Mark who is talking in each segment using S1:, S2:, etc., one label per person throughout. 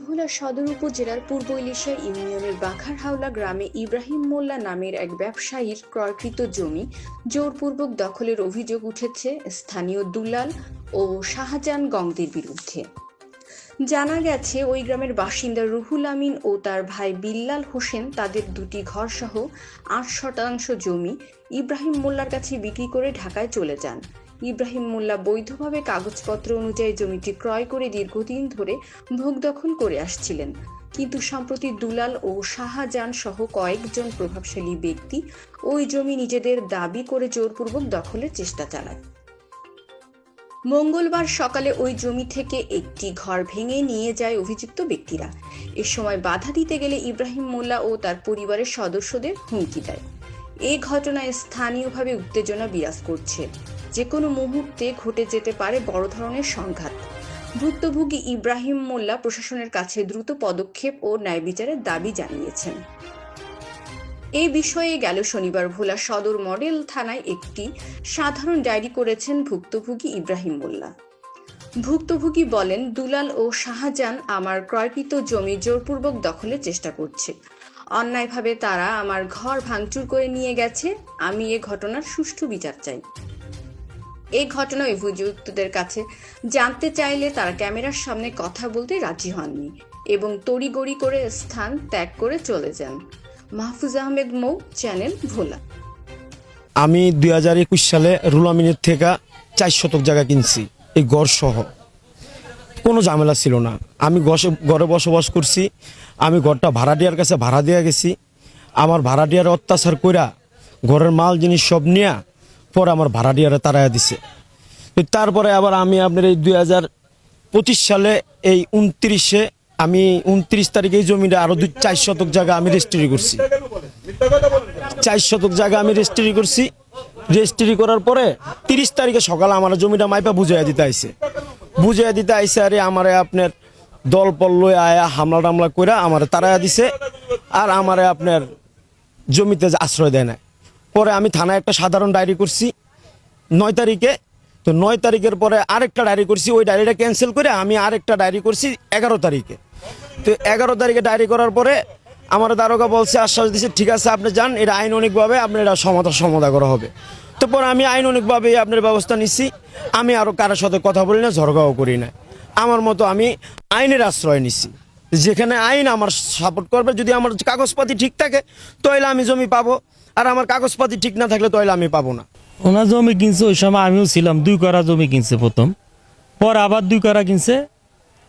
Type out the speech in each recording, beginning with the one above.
S1: ভোলা সদর উপজেলার পূর্ব ইলিশা ইউনিয়নের বাখারহাওলা গ্রামে ইব্রাহিম মোল্লা নামের এক ব্যবসায়ীর ক্রয়কৃত জমি জোরপূর্বক দখলের অভিযোগ উঠেছে স্থানীয় দুলাল ও শাহজাহান গংদের বিরুদ্ধে। জানা গেছে, ওই গ্রামের বাসিন্দা রুহুল আমিন ও তার ভাই বিল্লাল হোসেন তাদের দুটি ঘরসহ আট শতাংশ জমি ইব্রাহিম মোল্লার কাছে বিক্রি করে ঢাকায় চলে যান। ইব্রাহিম মোল্লা বৈধভাবে কাগজপত্র অনুযায়ী জমিটি ক্রয় করে দীর্ঘদিন ধরে ভোগ দখল করে আসছিলেন। কিন্তু সম্প্রতি দুলাল ও শাহজাহান সহ কয়েকজন প্রভাবশালী ব্যক্তি ওই জমি নিজেদের দাবি করে জোরপূর্বক দখলের চেষ্টা চালায়। মঙ্গলবার সকালে ওই জমি থেকে একটি ঘর ভেঙে নিয়ে যায় অভিযুক্ত ব্যক্তিরা। এ সময় বাধা দিতে গেলে ইব্রাহিম মোল্লা ও তার পরিবারের সদস্যদের হুমকি দেয়। এই ঘটনায় স্থানীয়ভাবে উত্তেজনা বিরাজ করছে। যে কোনো মুহূর্তে ঘটে যেতে পারে বড় ধরনের সংঘাত। ভুক্তভোগী ইব্রাহিম মোল্লা প্রশাসনের কাছে দ্রুত পদক্ষেপ ও ন্যায় বিচারের দাবি জানিয়েছেন। এই বিষয়ে গেল শনিবার ভোলা সদর মডেল থানায় একটি সাধারণ ডায়েরি করেছেন ভুক্তভোগী ইব্রাহিম মোল্লা। ভুক্তভোগী বলেন, দুলাল ও শাহজাহান আমার ক্রয়কৃত জমি জোরপূর্বক দখলের চেষ্টা করছে। অন্যায়ভাবে তারা আমার ঘর ভাঙচুর করে নিয়ে গেছে। আমি এ ঘটনার সুষ্ঠু বিচার চাই। এই ঘটনা অভিযুক্তদের কাছে জানতে চাইলে তারা ক্যামেরার সামনে কথা বলতে রাজি হননি এবং তড়িগড়ি করে স্থান ত্যাগ করে চলে যান। মাহফুজ আহমেদ মৌ, চ্যানেল ভোলা।
S2: আমি দুই হাজার একুশ সালে রুলামিনের থেকে চার শতক জায়গা কিনছি, এই গড় সহ কোনো ঝামেলা ছিল না। আমি ঘরে বসবাস করছি, আমি ঘরটা ভাড়াটিয়ার কাছে ভাড়া দিয়ে গেছি। আমার ভাড়াটিয়ার অত্যাচার কইরা ঘরের মাল, জিনিস সব নিয়ে পরে আমার ভাড়াটিয়ারে তারাইয়া দিছে। তারপরে আবার আমি আপনার এই দুই হাজার পঁচিশ সালে এই উনত্রিশে আমি উনত্রিশ তারিখে এই জমিটা আরও দুই চার শতক জায়গা আমি রেজিস্ট্রি করছি। চার শতক জায়গা আমি রেজিস্ট্রি করছি। রেজিস্ট্রি করার পরে তিরিশ তারিখে সকালে আমার জমিটা মাইপা বুঝাইয়া দিতে আইছে। বুঝাইয়া দিতে আইছে, আরে আমারে আপনার দল পল্লয় আয়া হামলা টামলা করে আমারে তারাইয়া দিছে। আর আমারে আপনার জমিতে আশ্রয় দেয় না পরে আমি থানায় একটা সাধারণ ডায়েরি করছি নয় তারিখে। তো নয় তারিখের পরে আরেকটা ডায়েরি করছি, ওই ডায়েরিটা ক্যান্সেল করে আমি আরেকটা ডায়েরি করছি এগারো তারিখে। তো এগারো তারিখে ডায়েরি করার পরে আমার দারোগা বলছে, আশ্বাস দিচ্ছে ঠিক আছে, আপনি যান, এটা আইন অনেকভাবে আপনার এটা সমাধান সমাধা করা হবে। তো পরে আমি আইননিকভাবে আপনার ব্যবস্থা নিচ্ছি আমি আরও কারোর সাথে কথা বলি না ঝরগাও করি না। আমার মতো আমি আইনের আশ্রয় নিচ্ছি যেখানে আইন আমার সাপোর্ট করবে যদি আমার কাগজপাতি ঠিক থাকে তাহলে আমি জমি পাবো। আর আমার কাগজপাতি ঠিক না থাকলে তাহলে আমি পাবো না।
S3: ওনার জমি কিনছে ওই সময় আমিও ছিলাম দুই করা জমি কিনছে প্রথম। পর আবার দুই করা কিনছে।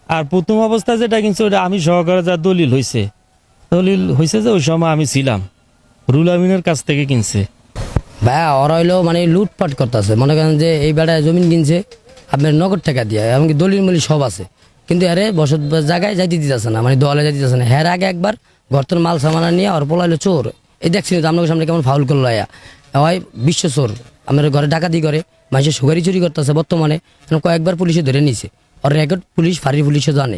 S3: আর প্রথম অবস্থায় যেটা কিনছে ওটা আমি সহকারে যা দলিল হয়েছে দলিল হয়েছে যে ওই সময় আমি ছিলাম। রুল আমিনের কাছ থেকে কিনছে।
S4: ভাইয়া ওরা হইল মানে লুটপাট করতেছে। মনে করেন যে এই বেড়ায় জমিন কিনছে আপনার নগদ টাকা দিয়ে এমনকি দলিল মলি সব আছে। কিন্তু আরে বসত জায়গায় যাইতে দিতেছে না মানে দলে যাইতে দিতেছে না। হের আগে একবার গর্তন মাল সামানা নিয়ে ওর পোলাইলো চোর। এই দেখছি তো আপনার সামনে কেমন ফাউল করল আয়া। হয় বিশ্ব চোর আমার ঘরে ডাকাতি করে, মানুষের সুগারি চুরি করতেছে বর্তমানে। কয়েকবার পুলিশে ধরে নিছে। আর রেকর্ড পুলিশ, ফাঁড়ির পুলিশে জানে।